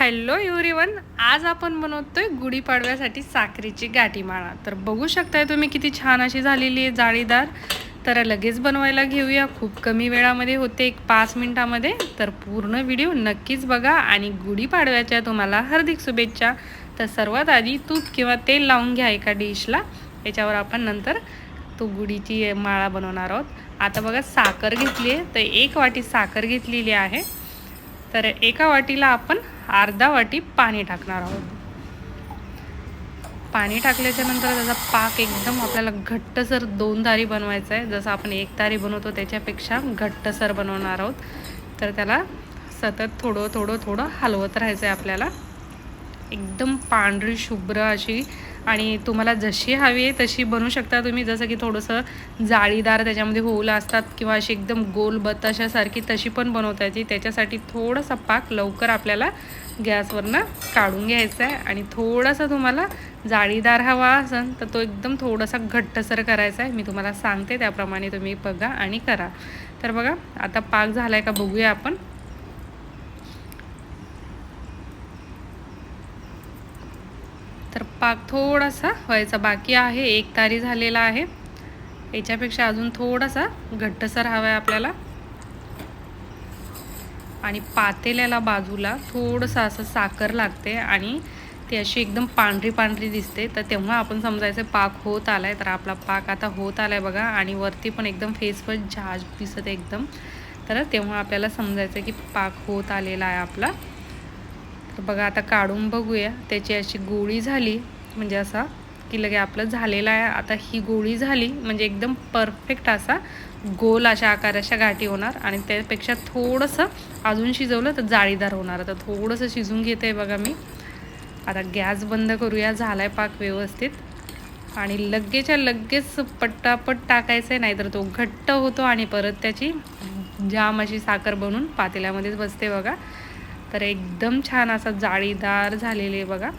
Hello everyone आज आपण बनवतोय गुढीपाडव्यासाठी साखरेची गाठीमाळा. तर बघू शकताय तुम्ही किती छान अशी झालेली आहे जाळीदार. तर लगेच बनवायला घेऊया. खूप कमी वेळामध्ये होते एक पाच मिनटामध्ये. तर पूर्ण व्हिडिओ नक्कीच बघा आणि गुढीपाडव्याच्या तुम्हाला हार्दिक शुभेच्छा. तर सर्वात आधी तूप किंवा तेल लावून घ्या एका डिशला. याच्यावर आपण नंतर तो गुढीची माळा बनवणार आहोत. आता बघा साखर घेतली आहे. तर एक वाटी साखर घेतलेली आहे. तर एका वाटीला आपण अर्धा वाटी पाणी टाकणार आहोत. पाणी टाकल्याच्या नंतर त्याचा पाक एकदम आपल्याला घट्टसर दोन तारी बनवायचा आहे. जसं आपण एक तारी बनवतो त्याच्यापेक्षा घट्टसर बनवणार आहोत. तर त्याला सतत थोडं थोडं थोडं हलवत राहायचं आहे आपल्याला. एकदम पांढरी शुभ्र अशी आणि तुम्हाला जशी हवी आहे तशी बनवू शकता तुम्ही. जसं की थोडंसं जाळीदार त्याच्यामध्ये होलं असतात किंवा अशी एकदम गोल बताशासारखी तशी पण बनवता येते. त्याच्यासाठी थोडासा पाक लवकर आपल्याला गॅसवरनं काढून घ्यायचा आहे आणि थोडासा तुम्हाला जाळीदार हवा असेल तर तो एकदम थोडासा घट्टसर करायचा आहे. मी तुम्हाला सांगते त्याप्रमाणे तुम्ही बघा आणि करा. तर बघा आता पाक झाला आहे का बघूया आपण. तर पाक थोडासा व्हायचा बाकी आहे. एक तारी झालेला आहे. याच्यापेक्षा अजून थोडासा घट्टसर हवा आहे आपल्याला. आणि पातेल्याला बाजूला थोडंसं असं साखर लागते आणि ती अशी एकदम पांढरी पांढरी दिसते. तर तेव्हा आपण समजायचं पाक होत आला आहे तर आपला पाक आता होत आला आहे बघा. आणि वरती पण एकदम फेसवर झाज दिसत आहे एकदम. तर तेव्हा आपल्याला समजायचं की पाक होत आलेला आहे आपला. तर बघा आता काढून बघूया. त्याची अशी गोळी झाली. म्हणजे असा की लगे आपलं झालेलं आहे. आता ही गोळी झाली म्हणजे एकदम परफेक्ट असा गोल अशा आकाराच्या गाठी होणार. आणि त्यापेक्षा थोडंसं अजून शिजवलं तर जाळीदार होणार. आता थोडंसं शिजून घेते आहे बघा मी. आता गॅस बंद करूया. झाला आहे पाक व्यवस्थित. आणि लगेच्या लगेच पट्टापट टाकायचं आहे नाहीतर तो घट्ट होतो आणि परत त्याची जाम अशी साखर बनून पातेल्यामध्येच बसते बघा. तर एकदम छान असा जाळीदार झालेले बघा.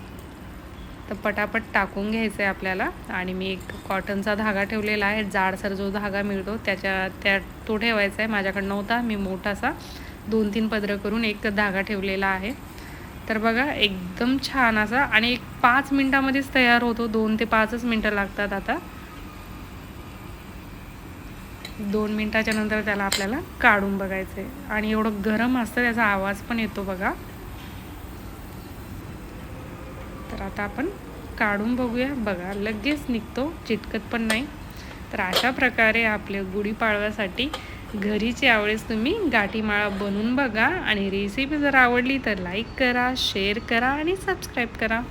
तर पटापट टाकून घ्यायचं आहे आपल्याला. आणि मी एक कॉटनचा धागा ठेवलेला आहे. जाडसर जो धागा मिळतो त्याच्या त्या तो ठेवायचा आहे माझ्याकडनं नव्हता. मी मोठासा दोन तीन पदरं करून एक धागा ठेवलेला आहे. तर बघा एकदम छान असा. आणि एक पाच मिनटामध्येच तयार होतो. दोन ते पाचच मिनटं लागतात आता. दोन मिनटाच्या नंतर त्याला आपल्याला काढून बघायचं आहे आणि एवढं गरम असतं त्याचा आवाज पण येतो बघा. तर आता आपण काढून बघूया. बघा लगेच निघतो. चिटकत पण नाही. तर अशा प्रकारे आपल्या गुढीपाडव्यासाठी घरीची आवडेस तुम्ही गाठीमाळा बनवून बघा. आणि रेसिपी जर आवडली तर लाईक करा शेअर करा आणि सबस्क्राईब करा.